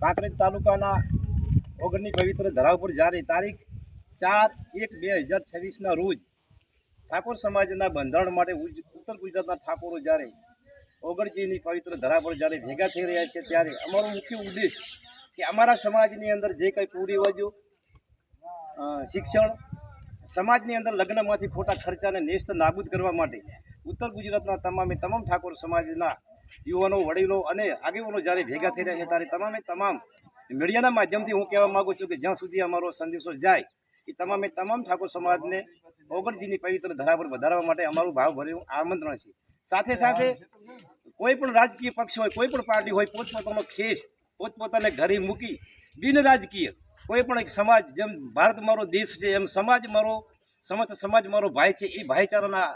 કાંકરેજ તાલુકાના ઓગણની પવિત્ર ધરાવ પર જ્યારે તારીખ ચાર એક બે હજાર છવ્વીસના રોજ ઠાકોર સમાજના બંધારણ માટે ઉત્તર ગુજરાતના ઠાકોરો જ્યારે ઓગણજીની પવિત્ર ધરા જ્યારે ભેગા થઈ રહ્યા છે ત્યારે અમારો મુખ્ય ઉદ્દેશ કે અમારા સમાજની અંદર જે કંઈ કુરિવાજો શિક્ષણ, સમાજની અંદર લગ્નમાંથી ખોટા ખર્ચાને નેસ્ત નાબૂદ કરવા માટે ઉત્તર ગુજરાતના તમામે તમામ ઠાકોર સમાજના યુવાનો, વડીલો અને આગેવાનો જ્યારે ભેગા થઈ રહ્યા છે, ત્યારે તમામે તમામ મીડિયાના માધ્યમથી હું કહેવા માગું છું કે જ્યાં સુધી અમારો સંદેશો જાય, એ તમામે તમામ ઠાકોર સમાજને ઓગણજીની પવિત્ર ધરા પર વધારવા માટે અમારું ભાવભર્યું આમંત્રણ છે. સાથે સાથે કોઈ પણ રાજકીય પક્ષ હોય, કોઈ પણ પાર્ટી હોય, પોતપોતાનો ખેસ, પોતપોતાને ઘરે મૂકી બિન રાજકીય કોઈ પણ એક સમાજ, જેમ ભારત મારો દેશ છે, એમ સમાજ મારો, સમસ્ત સમાજ મારો ભાઈ છે, એ ભાઈચારાના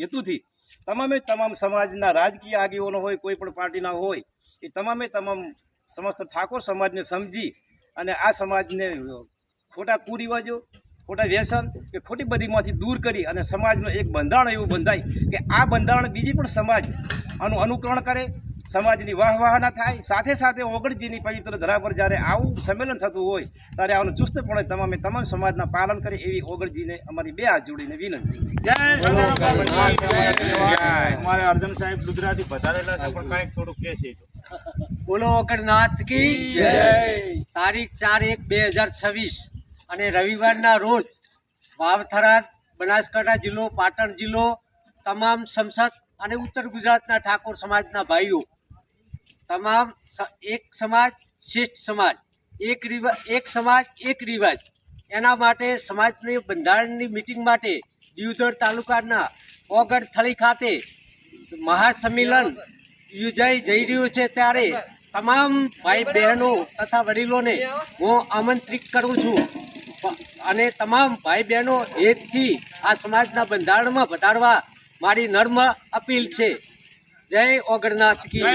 હેતુથી તમામે તમામ સમાજના રાજકીય આગેવાનો હોય, કોઈ પણ પાર્ટીના હોય, એ તમામે તમામ સમસ્ત ઠાકોર સમાજને સમજી અને આ સમાજને ખોટા કુરિવાજો, ખોટા વ્યસન કે ખોટી બધીમાંથી દૂર કરી અને સમાજનું એક બંધારણ એવું બંધાય કે આ બંધારણ બીજી પણ સમાજ આનું અનુકરણ કરે સમાજની વાહ વાહ થાય સાથે સાથે ઓગણજીની પવિત્ર ધરા પર જ્યારે આવું સંમેલન થતું હોય ત્યારે આનું ચુસ્તપણે તમામે તમામ સમાજના પાલન કરે એવી ઓગણજીને અમારી બે હાથ જોડીને વિનંતી. અમારે અર્જુન સાહેબ ગુજરાતી વધારેલા છે પણ કાંઈક થોડું કે છે. બોલો અગરનાથ કી તારીખ ચાર એક બે હજાર છવ્વીસ. અને રવિવારના રોજ વાવથરા બનાસકાંઠા જિલ્લો પાટણ જિલ્લો તમામ સંસદ અને ઉત્તર ગુજરાતના ઠાકોર સમાજના ભાઈઓ તમામ એક સમાજ, શ્રેષ્ઠ સમાજ. એક રિવા, એક સમાજ, એક રિવાજ. એના માટે સમાજની બંધારણની મિટિંગ માટે દિવધર તાલુકાના ઓગડ થળી ખાતે મહાસંમેલન યોજાઈ જઈ રહ્યું છે. ત્યારે તમામ ભાઈ બહેનો તથા વડીલોને હું આમંત્રિત કરું છું. અને તમામ ભાઈ બહેનો હેતથી આ સમાજના બંધારણમાં વધારવા મારી નર્મ અપીલ છે. જય ઓગણનાથ કી જય.